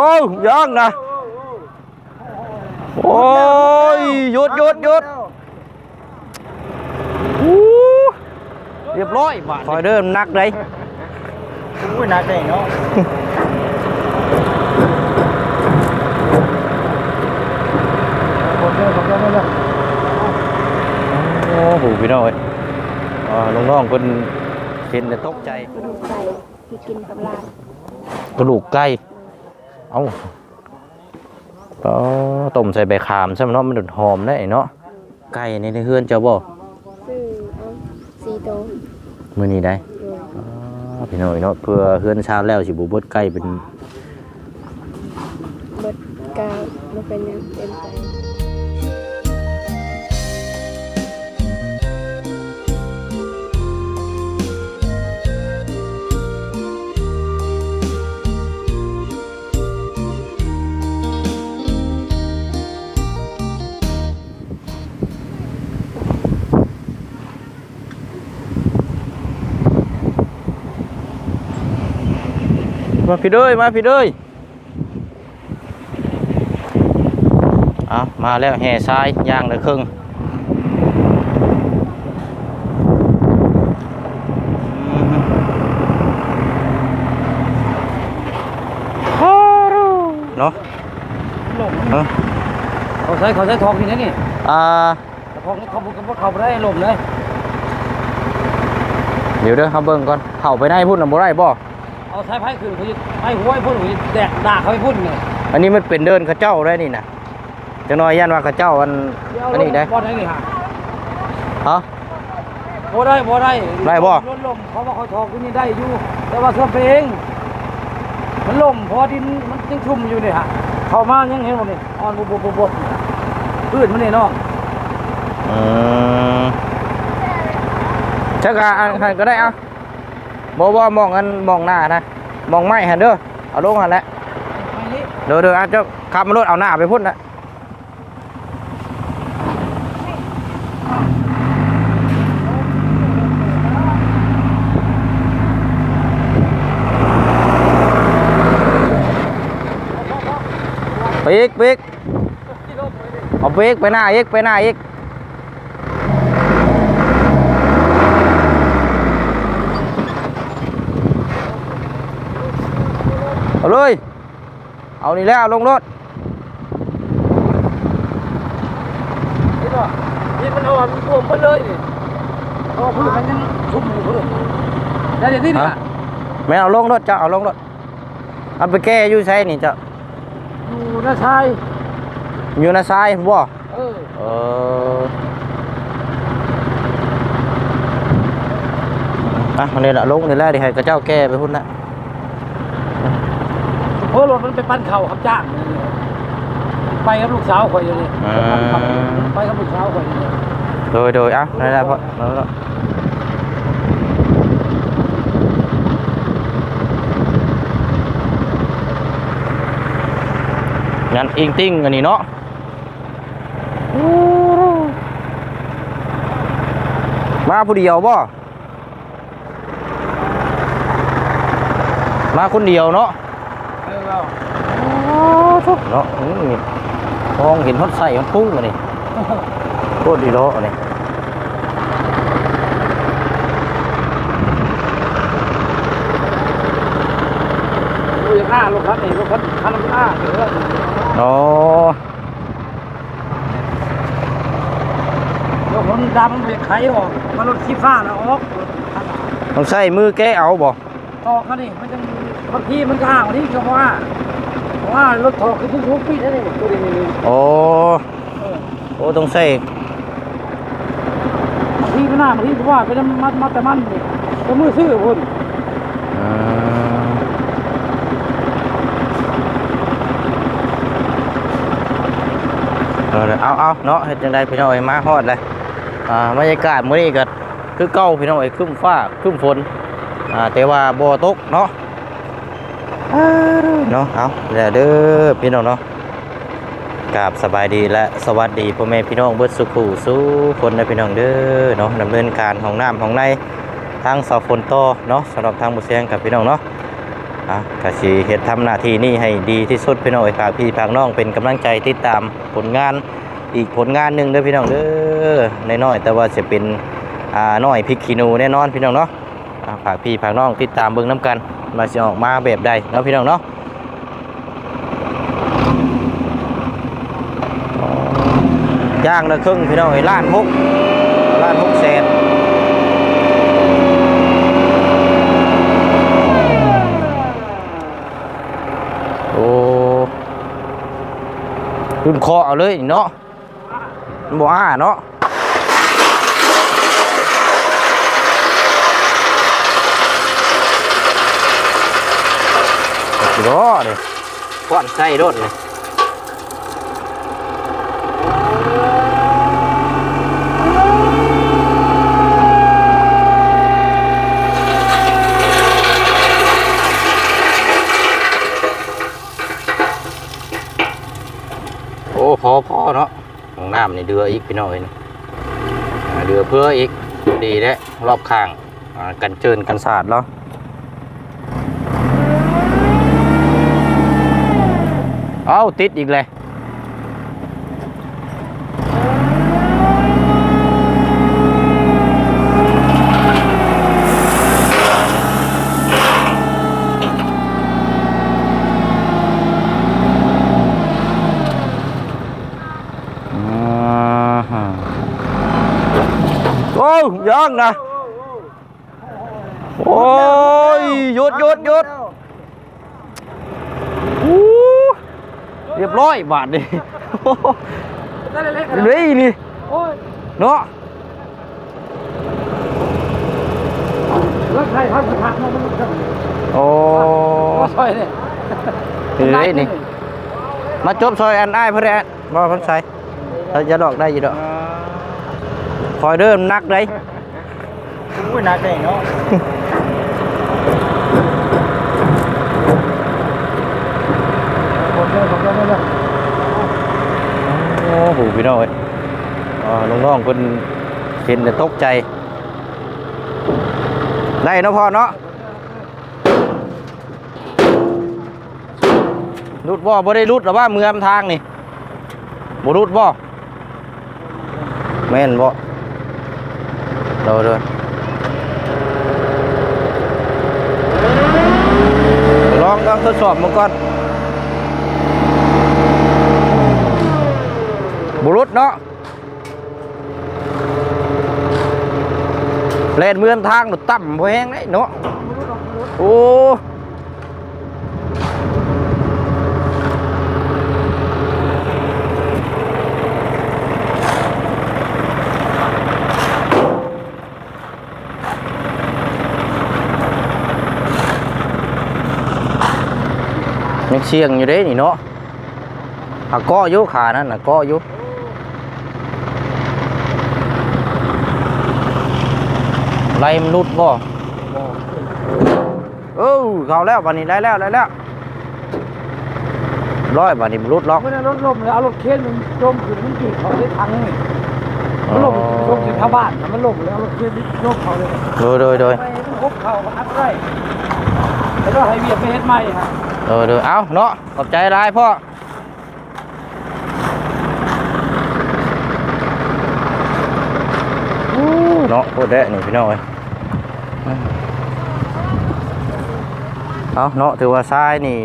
โอ้ยยังนะ โอ้ยหยุดหยุดหยุดอู้เรียบร้อยบาดคอยเดิมนักเลยอุ้ยหนักเลยเนาะขอบคุณขอบคุณเลยโอ้โหพี่น้องเอ้ยอ่าน้องๆเพิ่นเห็นแล้วตกใจ กระดูกไก่ที่กินกับลาบกระดูกไก่ เอ้าก็ต้มใส่ใบขามใช่ไหมเนาะมันดุดหอมได้เนาะไก่ในเฮือนเจ้าบ่ซื้อเอาซีโตวมื้อนี้ได้โดยอ๋อพี่น้อยเนาะเพื่อเฮือนชาวแล้วสิบ่เบิดไก่เป็นเบิดกาวมาเป็นหยังเต็มใจ มาพี่เด้ยมาพี่เด้ยเอามาแล้วแห่ทรายย่างเลยครึ่งเนาะเออเขาใช้เขาใช้ทองนี่นะนี่อ่าทองนี่เขาบุกเขาเขาได้ลมเลย เดี๋ยวเด้อเขาเบิ่งก่อน เข้าไปในพุ่นน่ะบ่ได้บ่ เอาใช้ไพ่คืนเขาจะไพ่หัวไอ้พุ่นเขาจะแดกด่าเขาไปพุ่นเนี่ยอันนี้มันเป็นเดินเขาเจ้าได้นี่นะจังน้อยย่านว่าเขาเจ้าอันอันนี้ได้บ่ได้นี่ฮะฮะบ่ได้บ่ได้ได้บ่รถลมเขาว่าเขาทองที่นี่ได้อยู่ แต่ว่าเครื่องเพลงมันลมพอดินมันยังชุ่มอยู่เนี่ยฮะเข้ามายังเห็นบ่นี่อ่อนบุบบุบบุบพืชมันนี่เนาะอืมชักอะอันหันก็ได้เอา บ่บ่มองอันมองหน้านะมองไม้หันเด้อเอาลงหันแหละเดี๋ยวเดี๋ยวอาจจะขับมารถเอาหน้าไปพุ่นนะไปอีกไปอีกเอาไปอีกไปหน้าอีกไปหน้าอีก เอาเลย เอานี่แล้วลงรถนี่บ่นี่มันอ่อนมันท่วมหมดเลยนี่เพราะว่าพืชมันยังชุ่มอยู่พุ่นได้เดี๋ยวนี้นี่ฮะไม่เอาลงรถจะเอาลงรถเอาไปแก้อยู่ใช่นี่จะอยู่นะชายอยู่ในทรายบ่เออเอออะมันนี่ละลงนี่แหละดิให้กระเจ้าแก้ไปพุ่นละ เพราะรถมันไปปั้นเข่าครับจ้างนี่ไปกับลูกสาวข่อยอยู่นี่ไปกับลูกสาวข่อยอยู่นี่โดยโดยอะได้ได้เพราะแล้วก็งานอิงติ้งอันนี้เนาะมาผู้เดียวบ่มาคนเดียวเนาะเออเอาเนาะอืมมองเห็นฮอดใส่มันพุ่งมานี่โคตรดีโลอันนี้ดูอย่างหน้ารถคันนี่รถคันคันน้ำหน้าเดี๋ยวว่าอ๋อรถคนดำมันเบรกไขออกมันรถขี้ฟ้าแล้วออกต้องใส่มือแก้เอาบ่ ต่อเขานี่มันจะบางทีมันก็ห่างกว่านี้ก็เพราะว่าเพราะว่ารถถอกคือทุกทุกปีนั่นเองตัวนี้นี่โอ้เออโอ้ต้องใส่บางทีมันหน้าบางทีเพราะว่าเป็นมัดมัดแต่มันนี่ตัวมือซื้อพุ่นอืมเอาเลยเอาเอาเนาะเฮ็ดจังไดพี่น้องเอ้ยมาฮอดเลยอ่าบรรยากาศมื้อนี้ก็คือเก่าพี่น้องเอ้ยครึ้มฟ้าครึ้มฝนอ่า แต่ว่าบ่ตกเนาะเนาะเอาแล้วเด้อพี่น้องเนาะกราบสบายดีและสวัสดีพ่อแม่พี่น้องเบิดสุขูสู้คนนะพี่น้องเด้อเนาะดำเนินการของน้ำของในทางสอฝนโตอเนาะสำหรับทางบุเซียงกับพี่น้องเนาะอะกสิเฮ็ดทำหน้าที่นี่ให้ดีที่สุดพี่น้องเอ้ยฝากพี่ฝากน้องเป็นกำลังใจติดตามผลงานอีกผลงานหนึ่งเด้อพี่น้องเด้อน้อยแต่ว่าจะเป็นอ่าน้อยพริกขี้นูแน่นอนพี่น้องเนาะ ฝากพี่ฝากน้องติดตามเบิ่งน้ำกันมาสิออกมาแบบใดเนาะพี่น้องเนาะย่างละครึ่งพี่น้องเอ้ล้านหกล้านหกแสนโอ้รุ่นคอเอาเลยเนาะมันบ่อ้าเนาะ สิรอเลยก้อนใส่รถเลยโอ้พอพอเนาะของน้ำนี่เดืออีกพี่น้อยนี่อ่าเดือเพื่ออีกดีแล้วรอบข้างกันเจินกันสาดแล้วเอาติดอีกเลยอ่าฮะโอ้ยยังนะโอ้ยหยุดหยุดหยุดอู้เรียบร้ อยบาทนี่ได้เล็กๆนะเฮ้ยนี่โอ้ยเนาะรถไฟพัดผักมันมันมันโอ้โอ้ซอยเนี่ยเฮ้ยนี่ มาจบซอยอันอ้ายเพื่อนแอนบ่เพันใส่เราจะดอกได้อยู่ดอกคอยเดินนักได้อุ้ยหนักเลยเนาะผมเดินผมเดินผมเดิน โอ้พี่น้องเอ้ยอ่าน้องๆคนเห็นแต่ตกใจ ได้เนาะพ่อเนาะรุดบ่บ่ได้รุดหรอว่าเมืองทางนี่บ่รุดบ่แม่นบ่เดี๋ยวเดี๋ยวลองต้องทดสอบมาก่อน บุรุษเนาะเล่นเมืองทางหนุต่ำพอแห้งได้เนาะโอ้ยังเชียงอยู่เด้นี่เนาะหาเกาะอยู่ขานั่นน่ะเกาะอยู่ ไล่มันรุดบ่เออเข้าแล้วบัดนี้ได้แล้วได้แล้วร้อยบัดนี้มันรุดล็อก ไม่ได้รถลมเลยเอารถเคนมันจมขึ้นมันกี่เขาได้ทังนี่มันลมลมถึงชาวบ้านมันลมแล้วรถเคนลมเขาเลยโดยโดยโดยไปมันคบเขาอัดไร่แล้วก็ให้เวียดไปเฮ็ดใหม่ฮะโดยโดยเอาเนาะขอบใจหลายพ่อ เนาะโคตรแดะนี่พี่น้องเอ้ยเอาเนาะถือว่าทรายนี่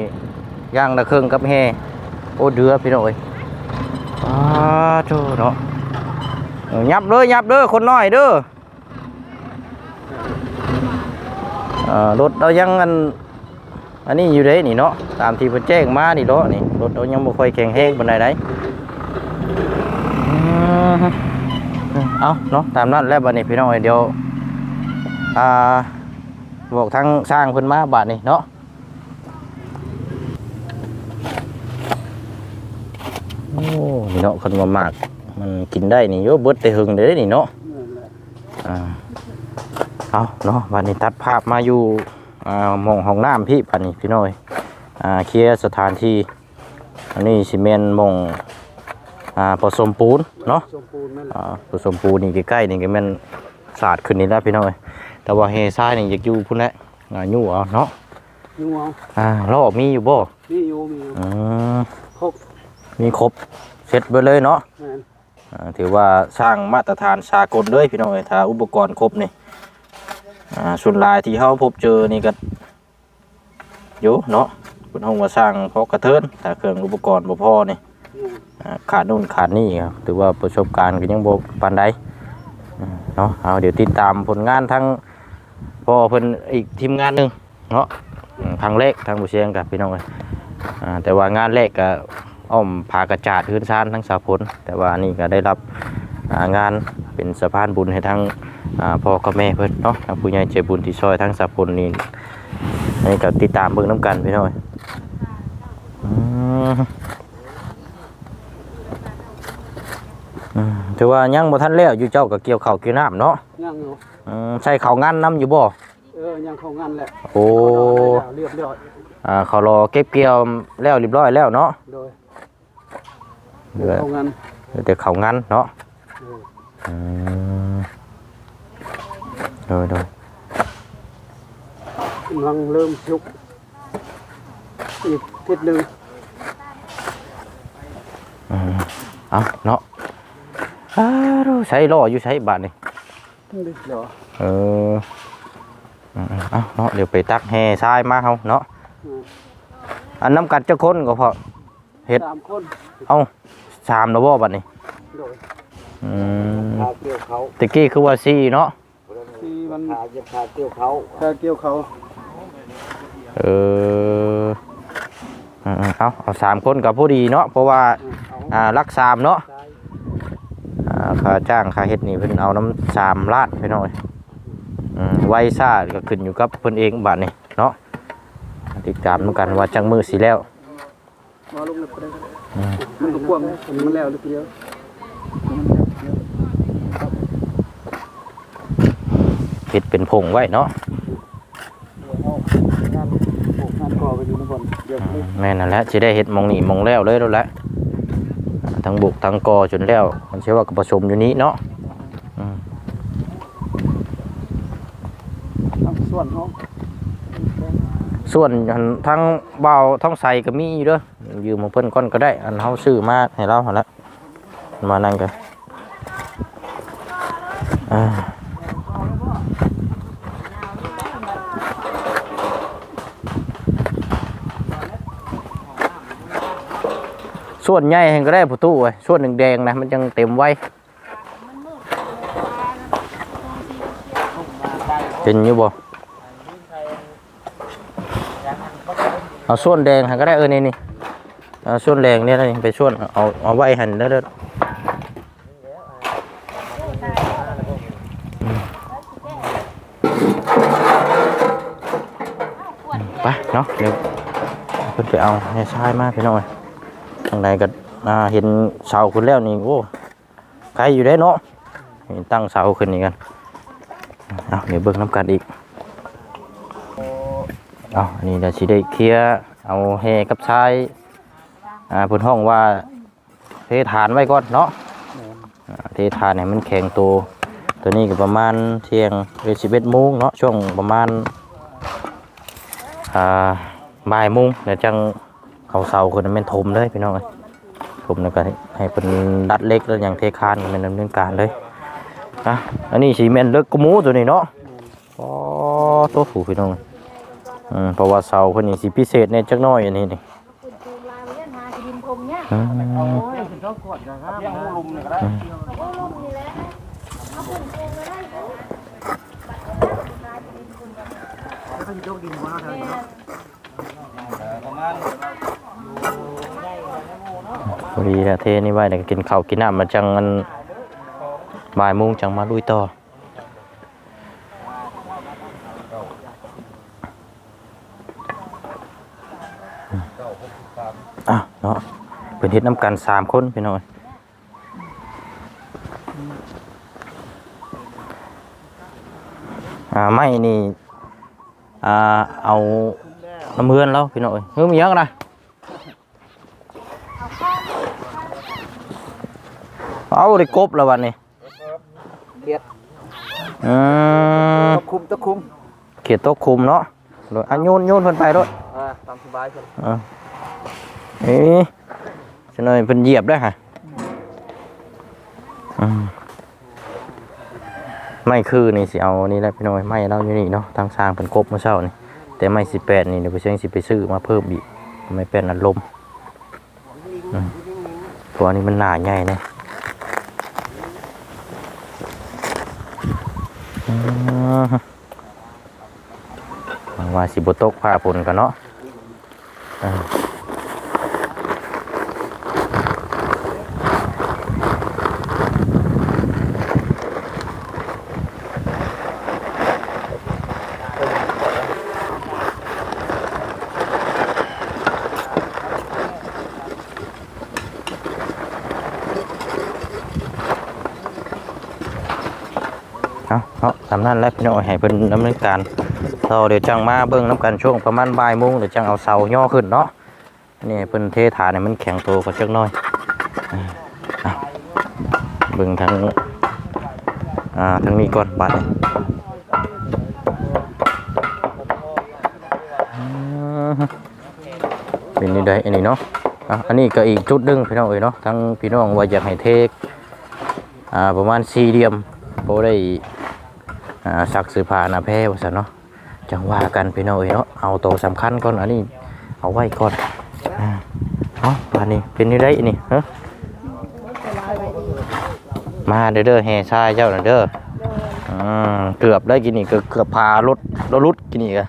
ย่างละเครึ่งกับเฮโอ้เดือพี่น้องเอ้ยอ้าโธ่เนาะยับเด้อยับเด้อคนน้อยเด้อรถเรายังอันอันนี้อยู่เด้นี่เนาะตามที่เพิ่นแจ้งมานี่เนาะนี่รถเรายังบ่ค่อยแข็งแรงปานใดได้อืม เอาเนาะตามนั้นแล้วบัดนี้พี่น้องเอ้ยเดี๋ยวอ่าบอกทางสร้างเพิ่นมาบาดนี้เนาะโอ้นี่เนาะคนมามาก มันกินได้นี่โยอะเบิดแต่หึงเด้นี่เนาะอ่าเอาเนาะบัดนี้ตัดภาพมาอยู่อ่ามองห้องน้ำพี่ปันนี่พี่น้อยอ่าเคลียร์สถานที่อันนี้ซีเมนต์มอง อ่าผสมปูนเนาะสมปูนนั่นแหละอ่าผสมปูนนี่ใกล้ๆนี่ก็แม่นสาดขึ้นนี่แล้วพี่น้อยแต่ว่าเฮซ่านี่อยากอยู่พุ่นแหละอ่าอยู่เอาเนาะอยู่เอาอ่าล้อมีอยู่บ่มีอยู่มีอยู่อืมครบมีครบเสร็จไปเลยเนาะแม่นอ่าถือว่าสร้างมาตรฐานสากลเลยพี่น้องเอ้ยถ้าอุปกรณ์ครบนี่อ่าส่วนหลายที่เฮาพบเจอนี่ก็อยู่เนาะคุณเฮามาสร้างพอกระเทินถ้าเครื่องอุปกรณ์บ่พอนี่แม่นอ่า ขาดนู่นขาดนี่ครับถือว่าประสบการณ์ก็ยังบ่ปานใดเนาะเอาเดี๋ยวติดตามผลงานทั้งพ่อเพิ่นอีกทีมงานหนึ่งเนาะทางเลขทางบุเชียงกับพี่น้องเอ้ยอ่าแต่ว่างานแรกก็อ้อมผากระจาดพื้นซานทั้งสาพลแต่ว่านี่ก็ได้รับงานเป็นสะพานบุญให้ทั้งพ่อกับแม่เพิ่นเนาะทางผู้ใหญ่ใจบุญที่ซอยทั้งสาพลนี่นี่ก็ติดตามเบิ่งน้ำกันพี่น้องเอ้ยอืม อืม ถือว่ายังบ่ทันแล้วอยู่เจ้าก็เกี่ยวข้าวเกี่ยวน้ำเนาะยังอยู่อืมใส่ข้าวงานน้ำอยู่บ่ เออ ยังเข้างานแหละโอ้เรียบร้อยอ่าเขารอเก็บเกี่ยวแล้วเรียบร้อยแล้วเนาะโดยเหลือเข้างานเหลือแต่ข้าวงานเนาะเอออืมโดยโดยกำลังเริ่มชุกอีกทิศหนึ่งอืมเอาเนาะ อ้าวใช้รออยู่ใช้บาทนี่เดี๋ยวเอออืมเอาเนาะเดี๋ยวไปตักแห่ทรายมาเฮาเนาะอืมอันน้ำกัดเจ้าคนก็พอเฮ็ดสามคนเอาสามแล้วบ่บัดนี้โดยอืมพาเกี่ยวเขาตะกี้คือว่าสี่เนาะที่มันพาจะพาเกี่ยวเขาแค่เกี่ยวเขาเอออืมๆเอาเอาสามคนกับผู้ดีเนาะเพราะว่าอ่ารักสามเนาะอ่า ค่าจ้างค่าเฮ็ดนี่เพิ่นเอาน้ำสามล้านไปหน่อยอไว้ซ่าก็ขึ้นอยู่กับเพิ่นเองบาดนี้เนาะติดตามนกันว่าจังมือสิแล้วมาลุกเลยมันก็กว้างมันแล้วเลยทีเดียวเฮ็ดเป็นผงไว้เนาะแม่นั่นแหละสิได้เฮ็ดมองนี่มองแล้วเลยแล้วแหละอ่า ทั้งบุกทั้งกอจนแล้วมันเชื่อว่าก็ผสมอยู่นี้เนาะอืมทั้งส่วนเนาะส่วนอันทั้งเบาทั้งใส่ก็มีอยู่เด้อยืมของเพิ่นก่อนก็ได้ อันเฮาซื้อมาให้เราหั่นละมานั่งกันอ่า ส่วนใหญ่แห่งก็ได้ประตูไว้ส่วนแดงๆนะมันจังเต็มไว้เป็นอยู่บ่เอาส่วนแดงหันก็ได้เออนี่นี่เอาส่วนแดงเนี่ยนี่ไปส่วนเอาเอาไว้หันเด้อเด้ออืมไปเนาะเดี๋ยวเพิ่นไปเอาเนี่ยชายมาพี่น้อยทางใดก็เห็นเสาขึ้นแล้วนี่โอ้ไกลอยู่ได้เนาะเห็นตั้งเสาขึ้นนี่กันเอาเดี๋ยวเบิ่งน้ำกันอีกเอาอันนี้เดี๋ยวสิได้เคลียเอาแฮกับชายอ่าพื้นห้องว่าเทฐานไว้ก่อนเนาะเทฐานเนี่ยมันแข็งตัวตัวนี้ก็ประมาณเที่ยงหรือสิบเอ็ดโมงเนาะช่วงประมาณอ่าบ่ายโมงเดี๋ยวจัง เขาเสาคนนั้นเป็นถมเลยพี่น้องเอ้ยถมแล้วก็ให้ให้เป็นดัดเล็กแล้วอย่างเทคานเป็นดำเนินการเลยอะอันนี้สีเมนเลิกกมูตัวนี้เนาะโอ๋อตัวผูพี่น้องอืมเพราะว่าเสาเพิ่นนี่สิพิเศษในจักน้อยอันนี้นี่ อืมยังมูลุมเนี่ยก็ได้พอดีแหละเทนี่ไว้เดี๋ยวกินข้าวกินน้ำมาจังมันบ่ายโมงจังมาลุยต่ออะเนาะเพิ่นเฮ็ดน้ำกันสามคนพี่น้อยอ่าไม่นี่อ่าเอาน้ำเฮือนแล้วพี่น้อยเฮือมีเยอะนะ เอาได้กบแล้ววันนี้เขียดอืมตะคุมตะคุมเขียดโต๊ะคุมเนาะโดยอะโยนโยนเพิ่นไปโดดอ่าตามสบายเพิ่นอะเอ๊ะฉะนั้นเพิ่นเหยียบได้ฮะอืมไม่คือนี่สิเอานี่แหละพี่น้อยไม่เราอยู่นี่เนาะทางสร้างเพิ่นกบเมื่อเช้านี่แต่ไม่สิแปดนี่เดี๋ยวไปเชียงสิไปซื้อมาเพิ่มอีกไม่เป็นอารมณ์อืมเพราะอันนี้มันหนาใหญ่นะอืม หวังว่าสิบตกผ้าฝนกันเนาะอ่า เอาเอาทำนั่นแล้วพี่น้อยให้เพิ่นดำเนินการเราเดี๋ยวจังมาเบิ่งน้ำกันช่วงประมาณบ่ายโมงเดี๋ยวจังเอาเสาย่อขึ้นเนาะนี่เพิ่นเทฐานให้มันแข็งโตกว่าจักน่อยเบิ่งทางอ่าทางนี้ก่อนบัดเป็นนี่ได้อันนี้เนาะอะอันนี้ก็อีกจุดหนึงพี่น้องเอ้ยเนาะทั้งพี่น้องว่าอยากให้เทคอ่าประมาณสี่เหลี่ยมโบได้ สักสือผ่าหนาแพ้ว่าซะเนาะจังว่ากันพี่น้องเอ้ยเนาะเอาตัวสำคัญก่อนอันนี้เอาไว้ก่อนอ่าเอาป่านนี้เป็นนี่ได้นี่เฮ้สบายดีมาเด้อเด้อแห่ชายเจ้าน่ะเด้อโดยอืมเกือบได้กินนี่เกือบเกือบพารถรถรุดกินนี่กะ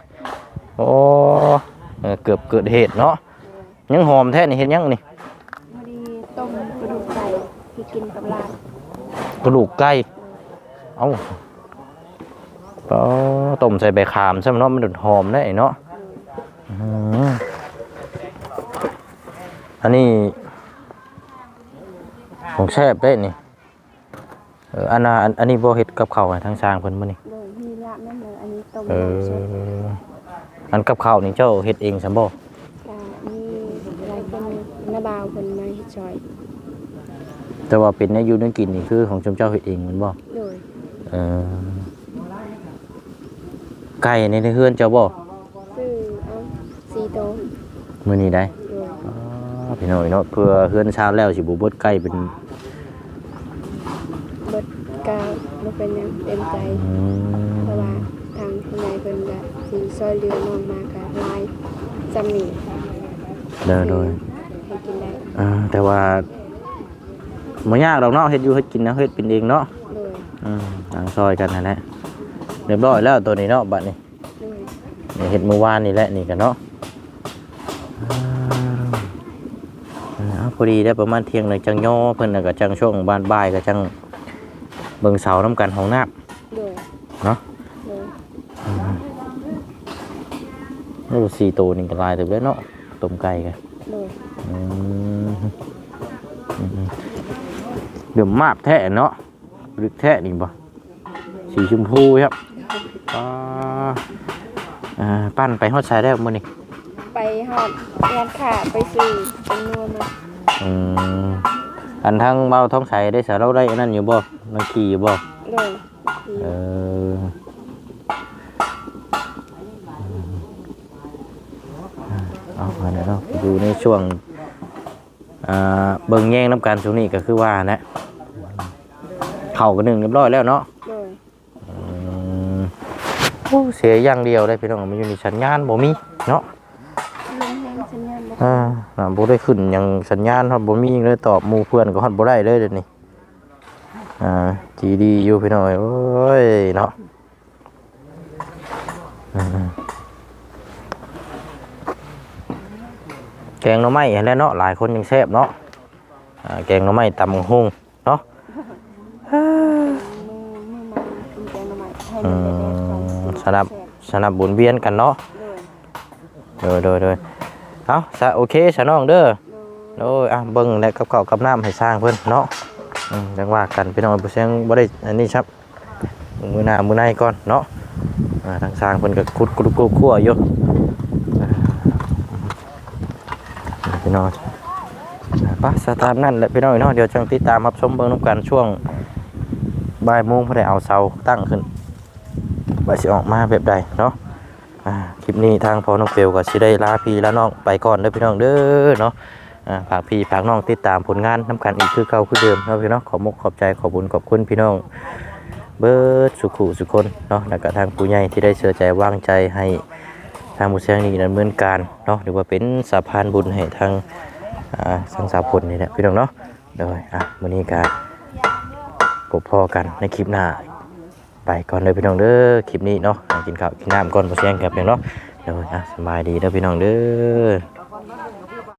โอ้เออเกือบเกิดเหตุเนาะยังหอมแท้นี่เห็นยังนี่พอดีต้มกระดูกไก่ที่กินกับลาบกระดูกไก่เอ้า ก็ต้มใส่ใบขามใช่ไหมเนาะมันดุดหอมได้เนาะอืมอันนี้ของแซ่บได้นี่เอออันน่ะอันอันนี้บ่เฮ็ดกับข้าวให้ทางสร้างเพิ่นบ่นี่โดยมีลาบนั่นเลยอันนี้ต้มเอสดออันกับข้าวนี่เจ้าเฮ็ดเองซั่นบ่กามีหลายคนน้าบ่าวคนมาเฮ็ดซอย แต่ว่าเป็นแนวอยู่แนวกินนี่คือของชมเจ้าเฮ็ดเองแมันบ่โดยเออ ไก่ในในเฮือนเจ้าบ่ซื้อเอาสีโตวมื้อนี้ได้โดยอ๋อพี่น้อยเนาะเพื่อเฮือนชาวแล้วสิบ่เบิดไก่เป็นเบิดกาวบ่เป็นหยังเต็มใจ อืเพราะมว่าทางผู้ใหญ่เพิ่นก็สิซอยเหลือน้องมาก็หลายจำนี่เด้อโดยให้กินได้อ่าแต่ว่าบ่ยากดอกเนาะเฮ็ดอยู่เฮ็ดกินนะเฮ็ดเป็นเองเนาะโดยอืมต่างซอยกันนั่นแหละ เรียบร้อยแล้วตัวนี้เนาะบัดนี้โดยนี่เฮ็ดเมื่อวานนี่แหละนี่กันเนาะอ่าเอาพอดีได้ประมาณเที่ยงหนึงจังย่อเพิ่นน่ะก็จังช่วงบ้านบ่ายก็จังเบิ่งเสาน้ำกันของน้โดยำเนาะโดยโอ้สี่ตัวนี่ก็หลายเตึแล้วเนาะต้มไก่กันโดยอืมอืมเดี๋ยวมาบแท้เนาะลึกแท้นี่บ่สีชมพูครับอ่า อ่าปั้นไปฮอดสายได้มื้อนี้ไปหอดงานขาไปซื้อเป็นนัวมาอืมอันทั้งเบาท้องใสได้สาเราได้อันนั้นอยู่บ่นังขี่อยู่บ่โดยเออเอาไปแล้วเนาะอยู่ในช่วงอ่าเบิ่งแย่งน้ำกันช่วงนี้ก็คือว่านะเข่ากันหนึ่งเรียบร้อยแล้วเนาะโดยอืม โอ้เสียอย่างเดียวได้พี่น้องมันอยู่ในสัญญาณบ่มีเนาะลงแห้งสัญญาณบ่อ่าน่ะบ่ได้ขึ้นหยังสัญญาณฮอดบ่มีเลยตอบหมู่เพื่อนก็ฮอดบ่ได้เลยเดี๋ยวนี้อ่าจีดีอยู่พี่น้อยโอ้ยเนาะอืมแกงหน่อไม้เห็นแล้วเนาะหลายคนยังแซ่บเนาะอ่าแกงหน่อไม้ตำบักหุ่ง สนับสนับบุญเวียนกันเนาะโดยโดยโดยโดยเอาซะโอเคสะน้องเด้อโดยโอ้ยอะเบิ่งและกับข้าวกับน้ำให้สร้างเพิ่นเนาะอืมจังว่ากันพี่น้องบ่เสียงบ่ได้อันนี้ครับมื้อหน้ามื้อในก่อนเนาะอ่าทางสร้างเพิ่นก็ขุดกรุกคั่วอยู่อ่าพี่น้องอ่าไปสตาร์ทนั่นแหละพี่น้องเนาะเดี๋ยวจังติดตามรับชมเบิ่งนํกันช่วงบ่ายโมงเพิ่นได้เอาเสาตั้งขึ้น ว่าสิออกมาแบบใดเนาะคลิปนี้ทางพอน้องเปลก็สิได้ลาพี่ลาน้องไปก่อนเด้อพี่น้องเด้อเนาะอ่าฝากพี่ฝากน้องติดตามผลงานน้ำกันอีกคือเก่าคือเดิมเนาะพี่เนาะขอมกขอบใจขอบบุญขอบคุณพี่น้องเบิร์ดสุขุสุคนเนาะแล้วก็ทางผู้ใหญ่ที่ได้เชื่อใจวางใจให้ทางบุษแสงนี้ดำเนินการเนาะหรือว่าเป็นสะพานบุญให้ทางอ่าสังสาพลนี่แหละพี่น้องเนาะโดยอะมื้อนี้ก็พบพอกันในคลิปหน้า ไปก่อนเลยพี่น้องเด้อคลิปนี้เนาะกินข้าวกินน้ำก่อนมาเสียงกับพี่น้องเนาะโดยวนะสบายดีเด้อพี่น้องเด้อ